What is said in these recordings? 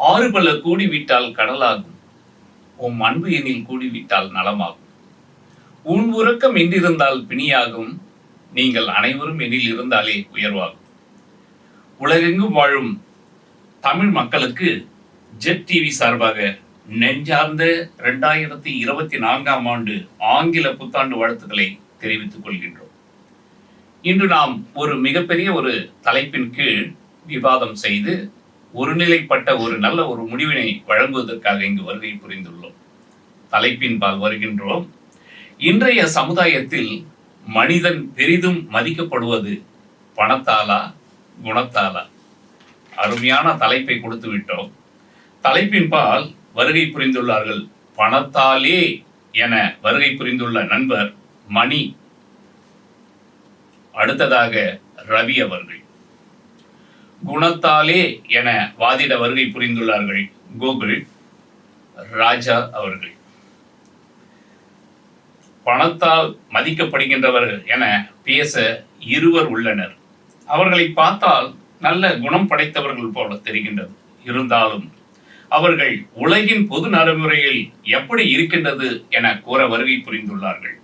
ஆறு பல கூடிவிட்டால் கடலாகும். உம் அன்பு எனில் கூடிவிட்டால் நலமாகும். உன் உறக்கம் என்றிருந்தால் பிணியாகும். நீங்கள் அனைவரும் எனில் இருந்தாலே உயர்வாகும். உலகெங்கும் வாழும் தமிழ் மக்களுக்கு ஜெட் டிவி சார்பாக நெஞ்சார்ந்த இரண்டாயிரத்தி இருபத்தி நான்காம் ஆண்டு ஆங்கில புத்தாண்டு வாழ்த்துக்களை தெரிவித்துக் கொள்கின்றோம். இன்று நாம் ஒரு மிகப்பெரிய ஒரு தலைப்பின் கீழ் விவாதம் செய்து ஒருநிலைப்பட்ட ஒரு நல்ல ஒரு முடிவினை வழங்குவதற்காக இங்கு வருகை புரிந்துள்ளோம். தலைப்பின்பால் வருகின்றோம். இன்றைய சமுதாயத்தில் மனிதன் பெரிதும் மதிக்கப்படுவது பணத்தாலா குணத்தாலா? அருமையான தலைப்பை கொடுத்து விட்டோம். தலைப்பின்பால் வருகை புரிந்துள்ளார்கள். பணத்தாலே என வருகை புரிந்துள்ள நண்பர் மணி. அடுத்ததாக ரவி அவர்கள். குணத்தாலே என வாதிட வருகை புரிந்துள்ளார்கள் கோகுல் ராஜா அவர்கள். பணத்தால் மதிக்கப்படுகின்றவர் என பேச இருவர் உள்ளனர். அவர்களை பார்த்தால் நல்ல குணம் படைத்தவர்கள் போல தெரிகின்றது. இருந்தாலும் அவர்கள் உலகின் பொது நடைமுறையில் எப்படி இருக்கின்றது என கூற வருகை புரிந்துள்ளார்கள்.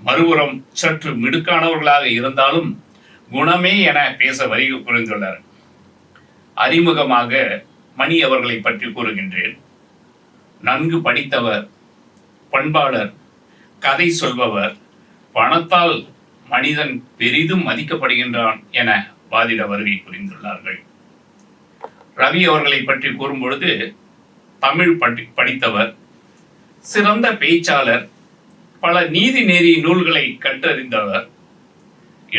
மறுபுறம் சற்று மிடுக்கானவர்களாக இருந்தாலும் குணமே என பேச வருகை புரிந்துள்ளார்கள் அறிமுகமாக மணி அவர்களை பற்றி கூறுகின்றேன். நன்கு படித்தவர் பண்பாளர் கதை சொல்பவர் பணத்தால் மனிதன் பெரிதும் மதிக்கப்படுகின்றான் என வாதிட வருகை புரிந்துள்ளார்கள். ரவி அவர்களை பற்றி கூறும்பொழுது தமிழ் படி படித்தவர் சிறந்த பேச்சாளர் பல நீதி நெறி நூல்களை கற்றறிந்தவர்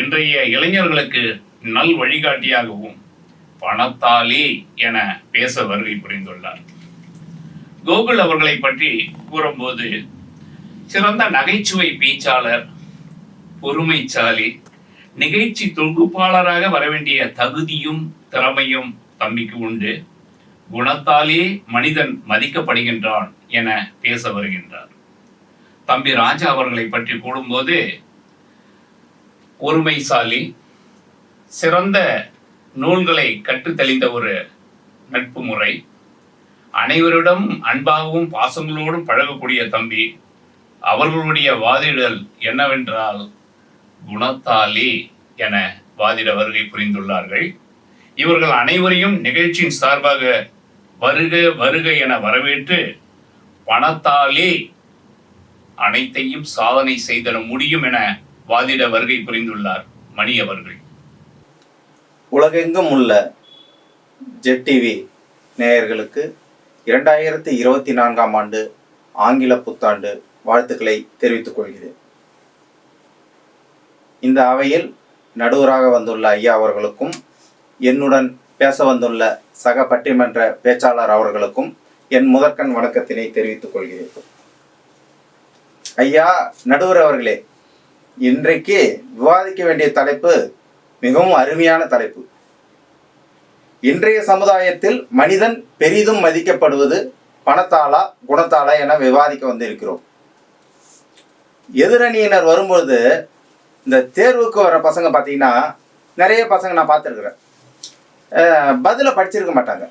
இன்றைய இளைஞர்களுக்கு நல் வழிகாட்டியாகவும் பணத்தாலே என பேச வருகை புரிந்துள்ளார். கோகுல் அவர்களை பற்றி கூறும்போது சிறந்த நகைச்சுவை பேச்சாளர் பொறுமைச்சாலி நிகழ்ச்சி தொகுப்பாளராக வரவேண்டிய தகுதியும் திறமையும் தம்பிக்கு உண்டு. குணத்தாலே மனிதன் மதிக்கப்படுகின்றான் என பேச வருகின்றார். தம்பி ராஜா அவர்களை பற்றி கூடும்போது ஒருமைசாலி சிறந்த நூல்களை கற்றுத்தெளிந்த ஒரு நட்பு முறை அனைவரிடம் அன்பாகவும் பாசங்களோடும் பழகக்கூடிய தம்பி அவர்களுடைய வாதிடல் என்னவென்றால் குணத்தாலே என வாதிட வருகை புரிந்துள்ளார்கள். இவர்கள் அனைவரையும் நிகழ்ச்சியின் சார்பாக வருக வருக என வரவேற்று பணத்தாலே அனைத்தையும் சாதனை செய்திட முடியும் என வாதிட வருகை புரிந்துள்ளார் மணி அவர்கள். உலகெங்கும் உள்ள ஜெட் டிவி நேயர்களுக்கு இரண்டாயிரத்தி இருபத்தி நான்காம் ஆண்டு ஆங்கில புத்தாண்டு வாழ்த்துக்களை தெரிவித்துக் கொள்கிறேன். இந்த அவையில் நடுவராக வந்துள்ள ஐயா அவர்களுக்கும் என்னுடன் பேச வந்துள்ள சக பட்டிமன்ற பேச்சாளர் அவர்களுக்கும் என் முதற்கண் வணக்கத்தினை தெரிவித்துக் கொள்கிறேன். ஐயா நடுவர் அவர்களே இன்றைக்கு விவாதிக்க வேண்டிய தலைப்பு மிகவும் அருமையான தலைப்பு. இன்றைய சமுதாயத்தில் மனிதன் பெரிதும் மதிக்கப்படுவது பணத்தாலா குணத்தாலா என விவாதிக்க வந்திருக்கிறோம். எதிரணியினர் வரும்பொழுது இந்த தேர்வுக்கு வர பசங்க பார்த்தீங்கன்னா நிறைய பசங்க நான் பார்த்துருக்குறேன். பதிலை படிச்சிருக்க மாட்டாங்க.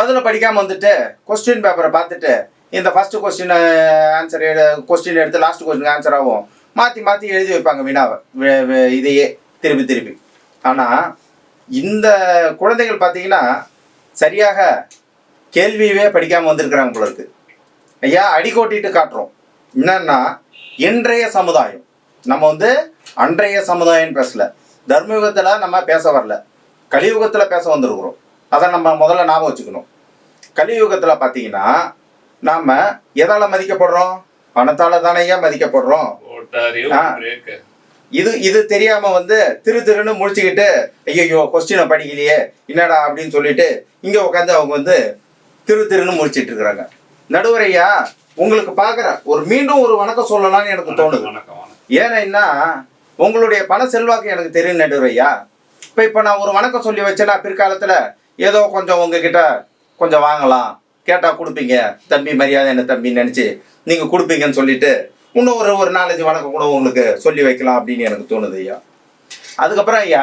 பதிலை படிக்காமல் வந்துட்டு கொஸ்டின் பேப்பரை பார்த்துட்டு இந்த ஃபஸ்ட்டு கொஸ்டின் ஆன்சர் கொஸ்டின் எடுத்து லாஸ்ட் கொஸ்டின் ஆன்சர் ஆகும். மாற்றி மாற்றி எழுதி வைப்பாங்க வினாவை இதையே. திருப்பி திருப்பி. ஆனால் இந்த குழந்தைகள் பார்த்தீங்கன்னா சரியாக கேள்வியவே படிக்காமல் வந்திருக்கிறாங்க போல இருக்கு. ஐயா அடிக்கோட்டிட்டு காட்டுறோம். என்னன்னா இன்றைய சமுதாயம். நம்ம வந்து அன்றைய சமுதாயம் பேசல. தர்மயுகத்தில் நம்ம பேச வரல. கலியுகத்தில் பேச வந்திருக்கிறோம். அதை நம்ம முதல்ல ஞாபகம் வச்சுக்கணும். கலியுகத்தில் பார்த்தீங்கன்னா நாம் எதால் மதிக்கப்படுறோம்? பணத்தால் தானேயா மதிக்கப்படுறோம்? இது இது தெரியாம வந்து திரு திருன்னு முழிச்சுக்கிட்டு ஐயோ கொஸ்டினை படிக்கலையே என்னடா அப்படின்னு சொல்லிட்டு இங்க உட்காந்து அவங்க வந்து திரு திருன்னு முழிச்சிட்டு இருக்கிறாங்க. நடுவரையா உங்களுக்கு பார்க்குற ஒரு மீண்டும் ஒரு வணக்கம் சொல்லலாம்னு எனக்கு தோணுது. ஏன்னா உங்களுடைய பண செல்வாக்கு எனக்கு தெரியும் நடுவரையா. இப்போ இப்போ நான் ஒரு வணக்கம் சொல்லி வச்சேன்னா பிற்காலத்தில் ஏதோ கொஞ்சம் உங்ககிட்ட கொஞ்சம் வாங்கலாம். கேட்டால் கொடுப்பீங்க. தம்பி மரியாதை என்ன தம்பின்னு நினச்சி நீங்கள் கொடுப்பீங்கன்னு சொல்லிட்டு இன்னும் ஒரு ஒரு நாலஞ்சு வணக்கம் கூட உங்களுக்கு சொல்லி வைக்கலாம் அப்படின்னு எனக்கு தோணுது ஐயா. அதுக்கப்புறம் ஐயா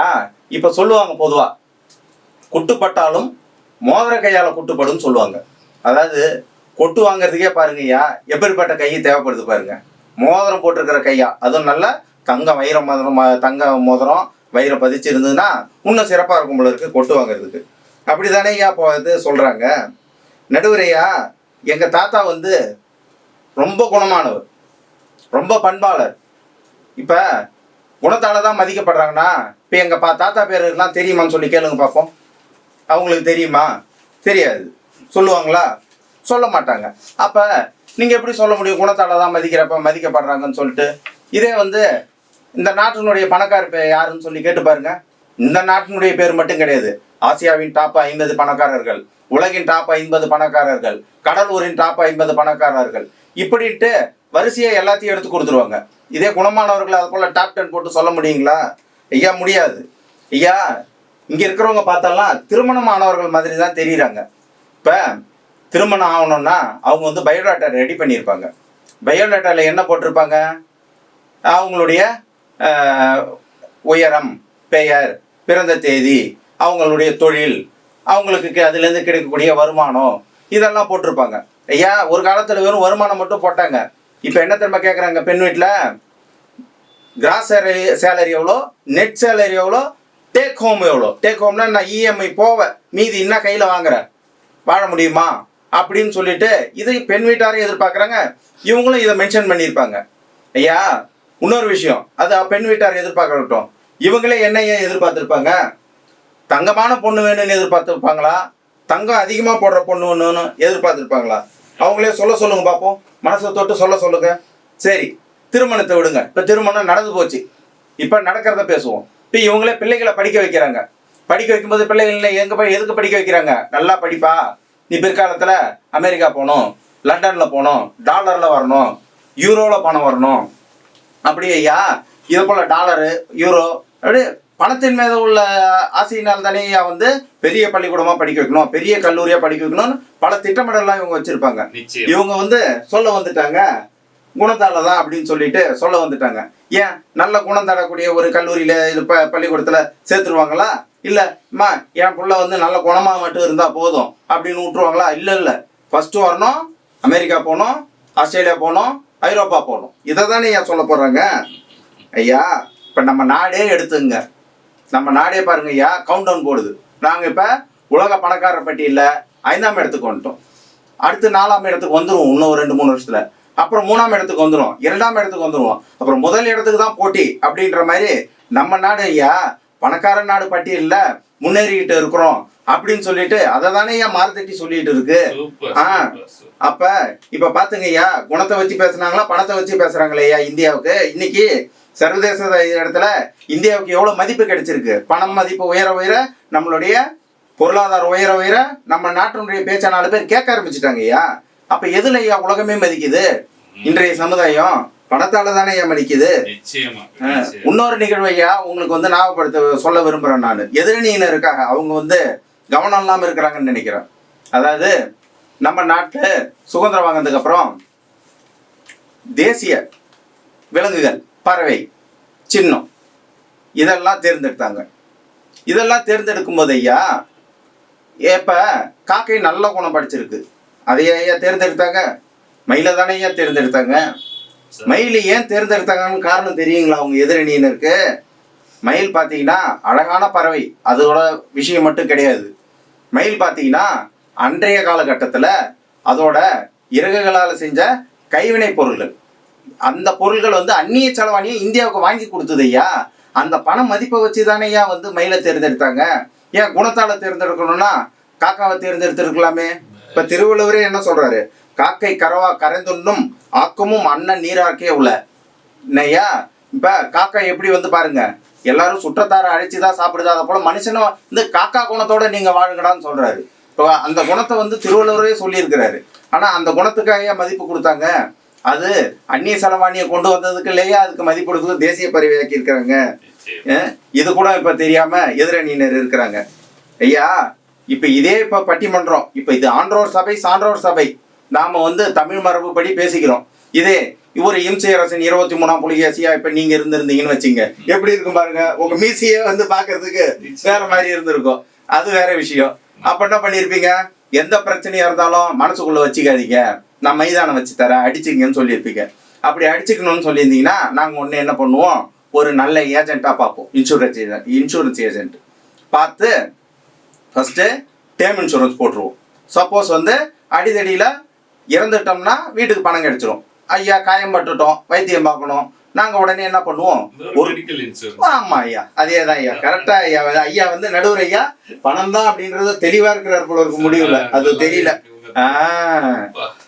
இப்போ சொல்லுவாங்க பொதுவாக குட்டுப்பட்டாலும் மோதிர கையால் குட்டுப்படும் சொல்லுவாங்க. அதாவது கொட்டு வாங்குறதுக்கே பாருங்கய்யா எப்படிப்பட்ட கை தேவைப்படுது பாருங்க. மோதிரம் போட்டிருக்கிற கையா அதுவும் நல்ல தங்க வைர மோதிரம் தங்க மோதிரம் வைரம் பதிச்சு இருந்ததுன்னா இன்னும் சிறப்பாக இருக்கும் போல இருக்கு கொட்டு வாங்குறதுக்கு. அப்படிதானே ஐயா இப்போ இது சொல்கிறாங்க நடுவரையா எங்கள் தாத்தா வந்து ரொம்ப குணமானவர். ரொம்ப பண்பாளர். இப்போ குணத்தால் தான் மதிக்கப்படுறாங்கன்னா இப்போ எங்கள் பா தாத்தா பேருலாம் தெரியுமான்னு சொல்லி கேளுங்க பார்ப்போம் அவங்களுக்கு தெரியுமா? தெரியாது. சொல்லுவாங்களா? சொல்ல மாட்டாங்க. அப்போ நீங்கள் எப்படி சொல்ல முடியும்? குணத்தால் தான் மதிக்கிறப்ப மதிக்கப்படுறாங்கன்னு சொல்லிட்டு. இதே வந்து இந்த நாட்டினுடைய பணக்கார பேர் யாருன்னு சொல்லி கேட்டு பாருங்க. இந்த நாட்டினுடைய பேர் மட்டும் கிடையாது. ஆசியாவின் டாப் ஐம்பது பணக்காரர்கள் உலகின் டாப் ஐம்பது பணக்காரர்கள் கடலூரின் டாப் ஐம்பது பணக்காரர்கள். இப்படின்ட்டு வரிசையை எல்லாத்தையும் எடுத்து கொடுத்துருவாங்க. இதே குணமானவர்களை அது போல் டாப் டென் போட்டு சொல்ல முடியுங்களா? ஐயா முடியாது. ஐயா இங்கே இருக்கிறவங்க பார்த்தாலாம் திருமணம் ஆனவர்கள் மாதிரி தான் தெரியுறாங்க. இப்போ திருமணம் ஆகணும்னா அவங்க வந்து பயோடாட்டா ரெடி பண்ணியிருப்பாங்க. பயோடாட்டாவில் என்ன போட்டிருப்பாங்க? அவங்களுடைய உயரம் பெயர் பிறந்த தேதி அவங்களுடைய தொழில் அவங்களுக்கு அதுலேருந்து கிடைக்கக்கூடிய வருமானம் இதெல்லாம் போட்டிருப்பாங்க. ஐயா ஒரு காலத்தில் வெறும் வருமானம் மட்டும் போட்டாங்க. இப்போ என்ன திரும்ப கேட்குறாங்க பெண் வீட்டில்? கிராஸ் சேலரி சேலரி எவ்வளோ? நெட் சேலரி எவ்வளோ? டேக் ஹோம் எவ்வளோ? டேக் ஹோம்னா நான் இஎம்ஐ போவேன். மீதி என்ன கையில் வாங்குறேன் வாழ முடியுமா? அப்படின்னு சொல்லிட்டு இதை பெண் வீட்டாரையும் எதிர்பார்க்குறாங்க. இவங்களும் இதை மென்ஷன் பண்ணியிருப்பாங்க. ஐயா இன்னொரு விஷயம். அது பெண் வீட்டார் எதிர்பார்க்கட்டும். இவங்களே என்ன ஏன் எதிர்பார்த்துருப்பாங்க. தங்கமான பொண்ணு வேணும்னு எதிர்பார்த்துருப்பாங்களா? தங்கம் அதிகமாக போடுற பொண்ணு வேணும்னு எதிர்பார்த்துருப்பாங்களா? அவங்களே சொல்ல சொல்லுங்க பார்ப்போம் மனசை தொட்டு சொல்ல சொல்லுங்க. சரி திருமணத்தை விடுங்க. இப்போ திருமணம் நடந்து போச்சு. இப்போ நடக்கிறத பேசுவோம். இப்போ இவங்களே பிள்ளைகளை படிக்க வைக்கிறாங்க. படிக்க வைக்கும்போது பிள்ளைகள் எங்கே போய் எதுக்கு படிக்க வைக்கிறாங்க? நல்லா படிப்பா? நீ பிற்காலத்தில் அமெரிக்கா போகணும் லண்டனில் போகணும் டாலரில் வரணும் யூரோவில் பணம் வரணும். அப்படியா இது போல் டாலரு யூரோ அப்படி பணத்தின் மீது உள்ள ஆசையினால் தானே வந்து பெரிய பள்ளிக்கூடமாக படிக்க வைக்கணும் பெரிய கல்லூரியாக படிக்க வைக்கணும்னு பல திட்டமிடலாம் இவங்க வச்சுருப்பாங்க. இவங்க வந்து சொல்ல வந்துட்டாங்க குணத்தால தான் அப்படின்னு சொல்லிட்டு சொல்ல வந்துட்டாங்க. ஏன்? நல்ல குணம் தரக்கூடிய ஒரு கல்லூரியில இது ப பள்ளிக்கூடத்துல சேர்த்துருவாங்களா? இல்ல அம்மா என் புள்ள வந்து நல்ல குணமா மட்டும் இருந்தா போதும் அப்படின்னு விட்டுருவாங்களா இல்ல இல்ல. ஃபர்ஸ்ட் வரணும் அமெரிக்கா போகணும் ஆஸ்திரேலியா போகணும் ஐரோப்பா போகணும். இதை தானே ஏன் சொல்ல போறாங்க. ஐயா இப்ப நம்ம நாடே எடுத்துங்க. நம்ம நாடே பாருங்க ஐயா கவுண்ட் டவுன் போடுது. நாங்க இப்ப உலக பணக்காரர் பட்டியலில் ஐந்தாம் இடத்துக்கு வந்துட்டோம். அடுத்து நாலாம் இடத்துக்கு வந்துருவோம் இன்னும் ஒரு ரெண்டு மூணு வருஷத்துல. அப்புறம் மூணாம் இடத்துக்கு வந்துரும் இரண்டாம் இடத்துக்கு வந்துருவோம். அப்புறம் முதல் இடத்துக்கு தான் போட்டி அப்படின்ற மாதிரி நம்ம நாடு ஐயா பணக்கார நாடு பட்டியலில் முன்னேறிக்கிட்டு இருக்கிறோம் அப்படின்னு சொல்லிட்டு அதை தானே ஐயா மாறுதட்டி சொல்லிட்டு இருக்கு. ஆ. அப்ப இப்ப பாத்துங்க ஐயா குணத்தை வச்சு பேசுனாங்களா பணத்தை வச்சு பேசுறாங்களே ஐயா இந்தியாவுக்கு. இன்னைக்கு சர்வதேச இடத்துல இந்தியாவுக்கு எவ்வளவு மதிப்பு கிடைச்சிருக்கு? பணம் மதிப்பு உயர உயர நம்மளுடைய பொருளாதாரம் உயர உயர நம்ம நாட்டினுடைய பேச்ச நாலு பேர் கேட்க ஆரம்பிச்சிட்டாங்க ஐயா. அப்ப எதுல ஐயா உலகமே மதிக்குது? இன்றைய சமுதாயம் பணத்தால தானே ஐயா மதிக்குது. இன்னொரு நிகழ்வு ஐயா உங்களுக்கு வந்து ஞாபகப்படுத்த சொல்ல விரும்புறேன் நான். எதிரணியினருக்காக அவங்க வந்து கவனம் இல்லாம இருக்கிறாங்கன்னு நினைக்கிறேன். அதாவது நம்ம நாட்டுல சுதந்திரம் வாங்கினதுக்கு அப்புறம் தேசிய விலங்குகள் பறவை சின்னம். இதெல்லாம் தேர்ந்தெடுத்தாங்க. இதெல்லாம் தேர்ந்தெடுக்கும் போது ஐயா இப்போ காக்கை நல்ல குணம் படிச்சிருக்கு. அதையே ஐயா தேர்ந்தெடுத்தாங்க. மயிலை தானே ஐயா தேர்ந்தெடுத்தாங்க. மயில் ஏன் தேர்ந்தெடுத்தாங்கன்னு காரணம் தெரியுங்களா அவங்க எதிரணியினருக்கு? மயில் பார்த்தீங்கன்னா அழகான பறவை. அதோட விஷயம் மட்டும் கிடையாது. மயில் பார்த்தீங்கன்னா அன்றைய காலகட்டத்தில் அதோட இறகுகளால் செஞ்ச கைவினை பொருள்கள். அந்த பொருள்கள் வந்து அந்நிய செலவாணியை இந்தியாவுக்கு வாங்கி கொடுத்தது ஐயா. அந்த பண மதிப்பை வச்சு தானே ஐயா வந்து மயிலை தேர்ந்தெடுத்தாங்க. ஏன் குணத்தால தேர்ந்தெடுக்கணும்னா காக்காவை தேர்ந்தெடுத்திருக்கலாமே? இப்ப திருவள்ளுவரே என்ன சொல்றாரு? காக்கை கரவா கரைந்துண்ணும் ஆக்கமும் அண்ணன் நீராக்கே உள்ள. என்னய்யா இப்ப காக்கா எப்படி வந்து பாருங்க எல்லாரும் சுற்றத்தார அழைச்சி தான் அதை போல மனுஷனும் இந்த காக்கா குணத்தோட நீங்க வாழுங்கடான்னு சொல்றாரு. இப்போ அந்த குணத்தை வந்து திருவள்ளுவரே சொல்லியிருக்கிறாரு. ஆனா அந்த குணத்துக்காக ஏன் மதிப்பு கொடுத்தாங்க? அது அந்நிய செலவாணியை கொண்டு வந்ததுக்கு இல்லையா அதுக்கு மதிப்பு கொடுத்து தேசிய பறவையாக்கி இருக்கிறாங்க? இது கூட இப்ப தெரியாம எதிரணியினர் இருக்கிறாங்க. ஐயா இப்ப இதே இப்ப பட்டிமன்றம் இப்ப இது ஆன்றோர் சபை சான்றோர் சபை. நாம வந்து தமிழ் மரபுப்படி பேசிக்கிறோம். இதே ஒரு இம்சை அரசன் இருபத்தி மூணாம் புலிகேசியா இப்ப நீங்க இருந்திருந்தீங்கன்னு வச்சுங்க. எப்படி இருக்கும் பாருங்க? உங்க மீசியே வந்து பாக்குறதுக்கு வேற மாதிரி இருந்திருக்கும். அது வேற விஷயம். அப்ப என்ன பண்ணியிருப்பீங்க எந்த பிரச்சனையா இருந்தாலும் மனசுக்குள்ள வச்சுக்காதீங்க. நான் மைதானம் வச்சு தரேன் அடிச்சுங்கன்னு சொல்லியிருப்பீங்க. அப்படி அடிச்சுக்கணும்னு சொல்லியிருந்தீங்கன்னா நாங்கள் ஒன்று என்ன பண்ணுவோம்? ஒரு நல்ல ஏஜென்ட்டாக பார்ப்போம். இன்சூரன்ஸ் ஏஜென்ட் இன்சூரன்ஸ் ஏஜென்ட் பார்த்து ஃபஸ்ட்டு டேம் இன்சூரன்ஸ் போட்டுருவோம். சப்போஸ் வந்து அடிதடியில் இறந்துட்டோம்னா வீட்டுக்கு பணம் கிடைச்சிரும். ஐயா காயம் பட்டுட்டோம் வைத்தியம் பார்க்கணும். நாங்கள் உடனே என்ன பண்ணுவோம்? ஒரு மெடிக்கல் இன்சூரன்ஸ் ஆமா ஐயா. அதே தான் ஐயா. கரெக்டா ஐயா. ஐயா வந்து நடுவர் ஐயா பணம் தான் அப்படின்றது தெளிவா இருக்கிறார் போல இருக்கு முடியல அது தெரியல. ஆ,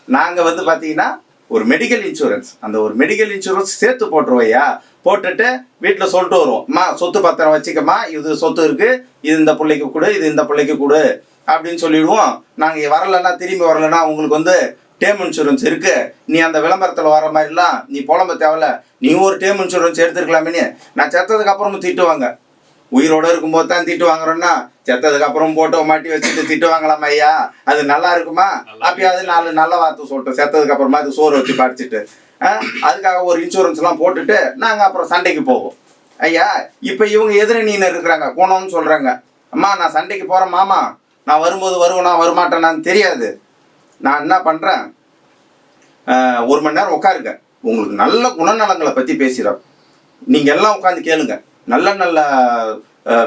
நாங்கள் வந்து பார்த்தீங்கன்னா ஒரு மெடிக்கல் இன்சூரன்ஸ் அந்த ஒரு மெடிக்கல் இன்சூரன்ஸ் சேர்த்து போட்டுருவோம் ஐயா. போட்டுட்டு வீட்டில் சொல்லிட்டு வருவோம்மா சொத்து பத்திரம் வச்சுக்கம்மா. இது சொத்து இருக்குது இது இந்த பிள்ளைக்கு கொடு இது இந்த பிள்ளைக்கு கொடு. அப்படின்னு சொல்லிடுவோம். நாங்கள் வரலைன்னா திரும்பி வரலைன்னா உங்களுக்கு வந்து டேம் இன்சூரன்ஸ் இருக்கு. நீ அந்த விளம்பரத்தில் வர மாதிரிலாம் நீ புலம்ப தேவையில்ல. நீ ஒரு டேம் இன்சூரன்ஸ் எடுத்துருக்கலாமே நான் செத்ததுக்கு அப்புறமும் திட்டுவாங்க. உயிரோட இருக்கும்போது தான் திட்டு வாங்குறோம்னா செத்ததுக்கு அப்புறம் போட்டோ மாட்டி வச்சுட்டு திட்டு வாங்கலாமா ஐயா? அது நல்லா இருக்குமா? அப்பயாவது நாலு நல்ல வார்த்தை சொல்லிட்டோம். செத்ததுக்கு அப்புறமா அது சோறு வச்சு படிச்சுட்டு அதுக்காக ஒரு இன்சூரன்ஸ் எல்லாம் போட்டுட்டு நாங்க அப்புறம் சண்டைக்கு போவோம். ஐயா இப்ப இவங்க எதிரணியினர் இருக்கிறாங்க. குணம்னு சொல்றாங்க. அம்மா நான் சண்டைக்கு போறேன் மாமா. நான் வரும்போது வருவேனா வரமாட்டேனான்னு தெரியாது. நான் என்ன பண்றேன்? ஆஹ், ஒரு மணி நேரம் உட்காருங்க. உங்களுக்கு நல்ல குணநலங்களை பத்தி பேசுகிறோம் நீங்க எல்லாம் உட்காந்து கேளுங்க. நல்ல நல்ல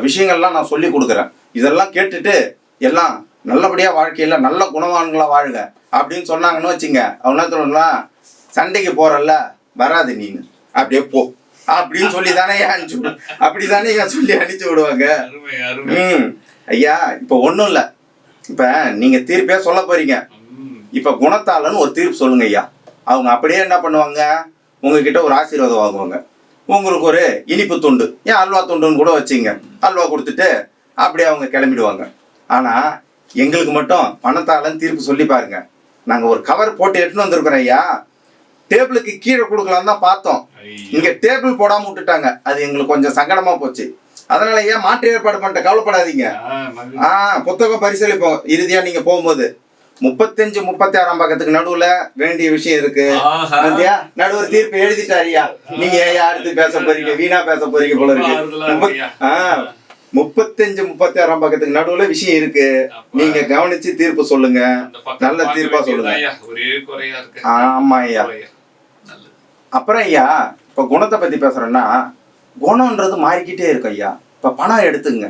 விஷயங்கள்லாம் நான் சொல்லி கொடுக்குறேன். இதெல்லாம் கேட்டுட்டு எல்லாம் நல்லபடியா வாழ்க்கையில நல்ல குணவான்களா வாழுங்க அப்படின்னு சொன்னாங்கன்னு வச்சுங்க. என்ன சொல்லணும்னா சண்டைக்கு போறல்ல வராது நீனு. அப்படியே போ. அப்படின்னு சொல்லி தானே அனுப்பிச்சு விடு அப்படிதானே ஏன் சொல்லி அனுப்பிச்சு விடுவாங்க. ம். ஐயா இப்போ ஒன்றும் இல்லை. இப்போ நீங்கள் தீர்ப்பே சொல்ல போறீங்க. ம். இப்போ குணத்தாளன்னு ஒரு தீர்ப்பு சொல்லுங்க ஐயா. அவங்க அப்படியே என்ன பண்ணுவாங்க? உங்ககிட்ட ஒரு ஆசீர்வாதம் வாங்குவாங்க. உங்களுக்கு ஒரு இனிப்பு துண்டு ஏன் அல்வா துண்டுன்னு கூட வச்சிங்க. அல்வா கொடுத்துட்டு அப்படியே அவங்க கிளம்பிடுவாங்க. ஆனால் எங்களுக்கு மட்டும் பணத்தாளன்னு தீர்ப்பு சொல்லி பாருங்க. நாங்கள் ஒரு கவர் போட்டு எடுத்துன்னு வந்திருக்கிறோம் ஐயா. டேபிளுக்கு கீழே கொடுக்கலாம் தான் பார்த்தோம். இங்க டேபிள் போடாம விட்டுட்டாங்க. அது எங்களுக்கு கொஞ்சம் சங்கடமா போச்சு. அதனால ஏன் மாற்று ஏற்பாடு பண்ணிட்ட கவலைப்படாதீங்க. ஆ, புத்தகம் பரிசீலிப்போம் இறுதியா நீங்க போகும்போது. முப்பத்தஞ்சு முப்பத்தி ஆறாம் பக்கத்துக்கு நடுவுல வேண்டிய விஷயம் இருக்கு. நடுவர் தீர்ப்பு எழுதிட்டாரியா நீங்க ஏன் அடுத்து பேச போறீங்க? வீணா பேச போறீங்க போல இருக்கு. முப்பத்தஞ்சு முப்பத்தி ஆறாம் பக்கத்துக்கு நடுவுல விஷயம் இருக்கு. நீங்க கவனிச்சு தீர்ப்பு சொல்லுங்க. நல்ல தீர்ப்பா சொல்லுங்க. இருக்கு. ஆமா ஐயா. அப்புறம் ஐயா இப்போ குணத்தை பற்றி பேசுகிறோன்னா குணம்ன்றது மாறிக்கிட்டே இருக்கும் ஐயா. இப்போ பணம் எடுத்துங்க.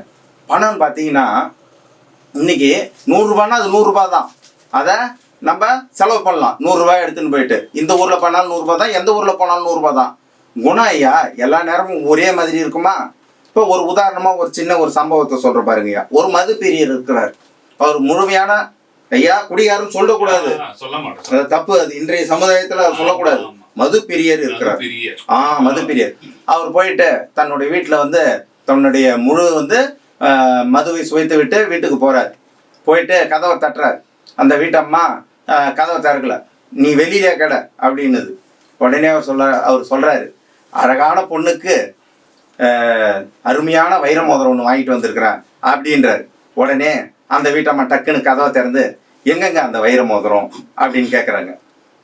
பணம்னு பார்த்தீங்கன்னா இன்னைக்கு நூறுரூபான்னா அது நூறுரூபா தான் அதை நம்ம செலவு பண்ணலாம். நூறுரூபாய் எடுத்துன்னு போயிட்டு. இந்த ஊரில் பண்ணாலும் நூறுரூபா தான் எந்த ஊரில் போனாலும் நூறுரூபா தான். குணம் ஐயா எல்லா நேரமும் ஒரே மாதிரி இருக்குமா? இப்போ ஒரு உதாரணமாக ஒரு சின்ன ஒரு சம்பவத்தை சொல்கிற பாருங்க ஐயா ஒரு மது பிரியர் இருக்கிறார். அவர் முழுமையான ஐயா குடிகாரன்னு சொல்லக்கூடாது. தப்பு. அது இன்றைய சமுதாயத்தில் சொல்லக்கூடாது. மது பிரியர் இருக்கிறார். பெரிய ஆ மது பிரியர் அவர் போயிட்டு தன்னுடைய வீட்டில் வந்து தன்னுடைய முழு வந்து மதுவை சுவைத்து விட்டு வீட்டுக்கு போறார். போயிட்டு கதவை தட்டுறார். அந்த வீட்டம்மா கதவை திறக்கல. நீ வெளியிலே கடை அப்படின்னுது. உடனே அவர் சொல்ல அவர் சொல்கிறாரு அழகான பொண்ணுக்கு அருமையான வைர மோதிரம் ஒன்று வாங்கிட்டு வந்திருக்கிறேன் அப்படின்றார். உடனே அந்த வீட்டம்மா டக்குன்னு கதவை திறந்து எங்கெங்க அந்த வைர மோதிரம் அப்படின்னு கேட்குறாங்க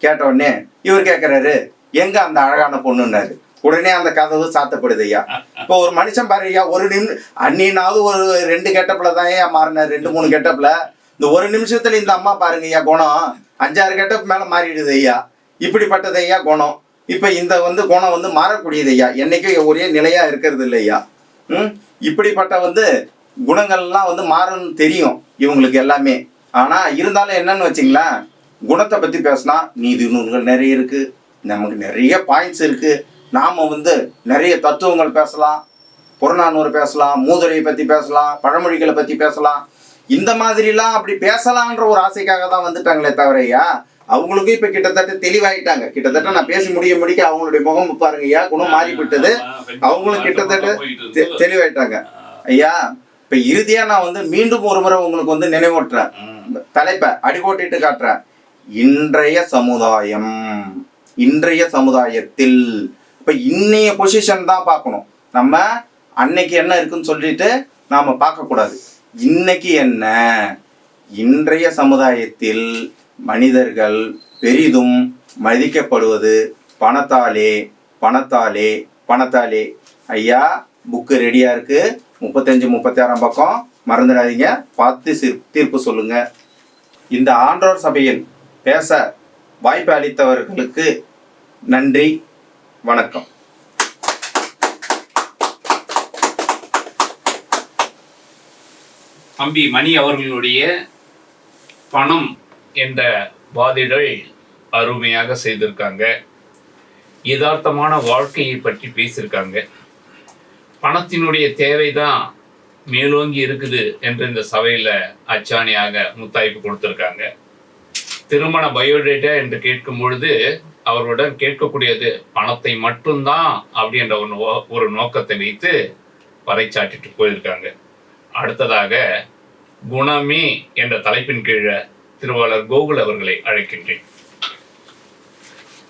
கேட்ட உடனே இவர் கேட்குறாரு எங்க அந்த அழகான பொண்ணுன்னாரு? உடனே அந்த கதவு சாத்தப்படுது ஐயா இப்போ ஒரு மனுஷன் பாரு ஐயா ஒரு நின்று அன்னினாவது ஒரு ரெண்டு கெட்டப்பில் தான் ஐயா மாறினார் ரெண்டு மூணு கெட்டப்பில் இந்த ஒரு நிமிஷத்துல இந்த அம்மா பாருங்க ஐயா குணம். அஞ்சாறு கெட்டப் மேலே மாறிடுது ஐயா. இப்படிப்பட்டது ஐயா குணம். இப்போ இந்த வந்து குணம் வந்து மாறக்கூடியது ஐயா. என்னைக்கும் ஒரே நிலையாக இருக்கிறது இல்லை ஐயா. ம்? இப்படிப்பட்ட வந்து குணங்கள்லாம் வந்து மாறும்னு தெரியும் இவங்களுக்கு எல்லாமே. ஆனால் இருந்தாலும் என்னன்னு வச்சிங்களேன் குணத்தை பற்றி பேசினா நீதி நூல்கள் நிறைய இருக்குது நமக்கு நிறைய பாயிண்ட்ஸ் இருக்குது நாம் வந்து நிறைய தத்துவங்கள் பேசலாம். புறநானூறு பேசலாம். மூதுரையை பற்றி பேசலாம். பழமொழிகளை பற்றி பேசலாம். இந்த மாதிரிலாம் அப்படி பேசலான்ற ஒரு ஆசைக்காக தான் வந்துட்டாங்களே தவிர ஐயா அவங்களுக்கும் இப்போ கிட்டத்தட்ட தெளிவாயிட்டாங்க. கிட்டத்தட்ட நான் பேசி முடிய முடிக்க அவங்களுடைய முகம் பாருங்க ஐயா குணம் மாறி விட்டது ஆமா, கொஞ்சம் அவங்களும் கிட்டத்தட்ட. தெளிவாயிட்டாங்க. ஐயா இப்போ இறுதியாக நான் வந்து மீண்டும் ஒரு முறை உங்களுக்கு வந்து நினைவூட்டுறேன். தலைப்பை அடிகோட்டிட்டு காட்டுறேன். இன்றைய சமுதாயம் இன்றைய சமுதாயத்தில் இப்போ இன்னைய பொசிஷன் தான் பார்க்கணும். நம்ம அன்னைக்கு என்ன இருக்குன்னு சொல்லிட்டு நாம் பார்க்கக்கூடாது. இன்னைக்கு என்ன? இன்றைய சமுதாயத்தில் மனிதர்கள் பெரிதும் மதிக்கப்படுவது பணத்தாலே பணத்தாலே பணத்தாலே. ஐயா புக்கு ரெடியாக இருக்கு. முப்பத்தஞ்சு முப்பத்தாறாம் பக்கம். மறந்துடாதீங்க. பார்த்து தீர்ப்பு சொல்லுங்க. இந்த ஆன்றோர் சபையில் பேச வாய்ப்பு அளித்தவர்களுக்கு நன்றி. வணக்கம். தம்பி மணி அவர்களுடைய பணம் என்ற வாதிடல் அருமையாக செய்திருக்காங்க. யதார்த்தமான வாழ்க்கையை பற்றி பேசியிருக்காங்க. பணத்தினுடைய தேவை தான் மேலோங்கி இருக்குது என்று இந்த சபையில் அச்சாணியாக முத்தாய்ப்பு கொடுத்துருக்காங்க. திருமண பயோடேட்டா என்று கேட்கும் பொழுது அவருடன் கேட்கக்கூடியது பணத்தை மட்டும்தான் அப்படின்ற ஒரு நோக்கத்தை வைத்து பறைச்சாட்டிட்டு போயிருக்காங்க. அடுத்ததாக குணமே என்ற தலைப்பின் கீழே திருவாளர் கோகுல் அவர்களை அழைக்கின்றேன்.